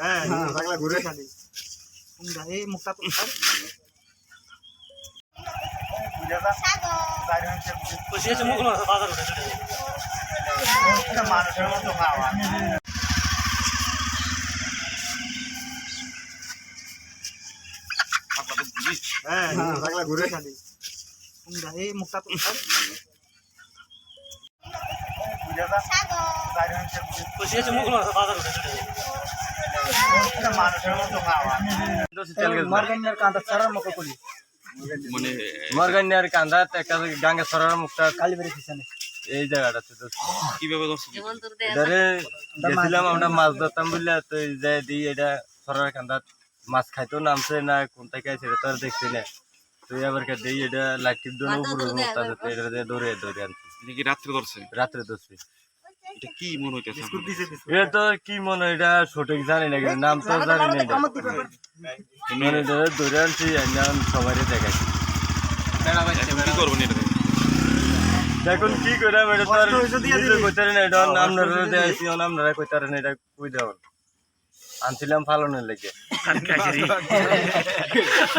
হ্যাঁ পাগলা ঘুরে খালি। এই মুখটা তো মানুষের মতো খাওয়া। হ্যাঁ পাগলা ঘুরে খালি। এই মুখটা তো বসিয়েছে মুখ বাজার ছাড়ার মতো করি। মানে মরগানিয়ার কান্দা একটা গাঙ্গে সরার মুখটা কালীবাড়ি পিছনে এই জায়গাটাতে তো কীভাবে গেছিলাম আমরা মাছ ধরতাম বুঝলে তো এই যে দিই এটা সরার কান্দা মাছ খাইতেও নামছে না কোন থেকে তো আর দেখছি না। তো এবার কে দিই এটা লাঠির জন্য উপরে এটা ধরে ধরে আনছি। রাত্রে ধরছে? রাত্রে ধরছি। এটা কি মনে হইতেছে এটা তো কি মনে হয় এটা সঠিক জানি না কিন্তু নাম তো জানি না এটা। মানে ধরে ধরে আনছি এখন সবাই দেখাচ্ছি এখন কি করবেন এটা? দেখুন কি করে এটা তো আর নিজে কইতে না এটা আপনারা দেখাইছি আপনারা কইতে পারেন এটা কই দেওয়ান আনছিলাম ফালনের লেগে।